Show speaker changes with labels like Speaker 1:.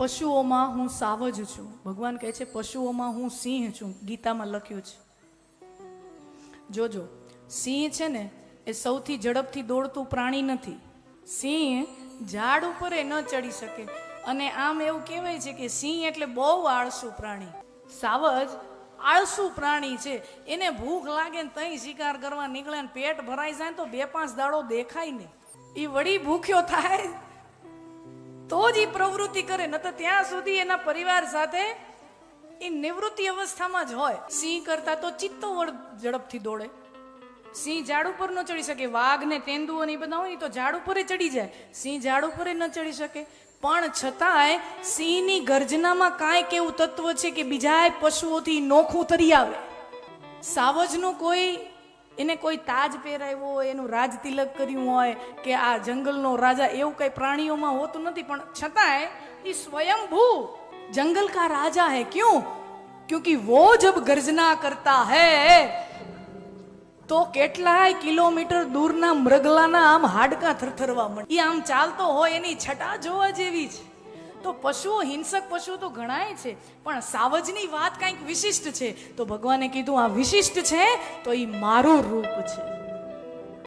Speaker 1: પશુઓમાં હું સાવજ છું. ભગવાન કહે છે, પશુઓમાં હું સિંહ છું. ગીતામાં લખ્યું છે. જોજો, સિંહ છે ને, એ સૌથી ઝડપથી દોડતું પ્રાણી નથી. સિંહ ઝાડ ઉપર એ ન ચડી શકે. અને આમ એવું કહેવાય છે કે સિંહ એટલે બહુ આળસુ પ્રાણી. સાવજ આળસુ પ્રાણી છે. એને ભૂખ લાગે ને તઈ શિકાર કરવા નીકળે ને પેટ ભરાઈ જાય તો બે પાંચ દાડો દેખાય ને એ વળી ભૂખ્યો થાય તો જ એ પ્રવૃત્તિ કરે ન તો ત્યાં સુધી એના પરિવાર સાથે એ નિવૃત્તિ અવસ્થામાં જ હોય. સિંહ કરતા તો ચિત્તો વડ ઝડપથી દોડે. સિંહ ઝાડ ઉપર ન ચડી શકે, વાઘ ને તેંદુઓ ને એ બધા હોય તો ઝાડ ઉપર ચડી જાય. સિંહ ઝાડ ઉપર ન ચડી શકે. પણ છતાંય સિંહની ગર્જનામાં કાંઈક એવું તત્વ છે કે બીજા પશુઓથી નોખું તરી આવે. સાવજનું કોઈ એને કોઈ તાજ પહેરાવ્યો હોય, એનું રાજતિલક કર્યું હોય કે આ જંગલનો રાજા એવું કંઈ પ્રાણીઓમાં હોતું નથી, પણ છતાંય એ સ્વયંભૂ જંગલ કા રાજા હે. ક્યું? ક્યુંકિ વો જબ ગર્જના કરતા હે. તો કેટલાય કિલોમીટર દૂરના મૃગલાના આમ હાડકા થરથરવા મળે એ આમ ચાલતો હોય એની છટા જોવા જેવી છે. તો પશુઓ, હિંસક પશુ તો ઘણાય છે, પણ સાવજની વાત કંઈક વિશિષ્ટ છે. તો ભગવાને કીધું, આ વિશિષ્ટ છે, તો એ મારું રૂપ છે.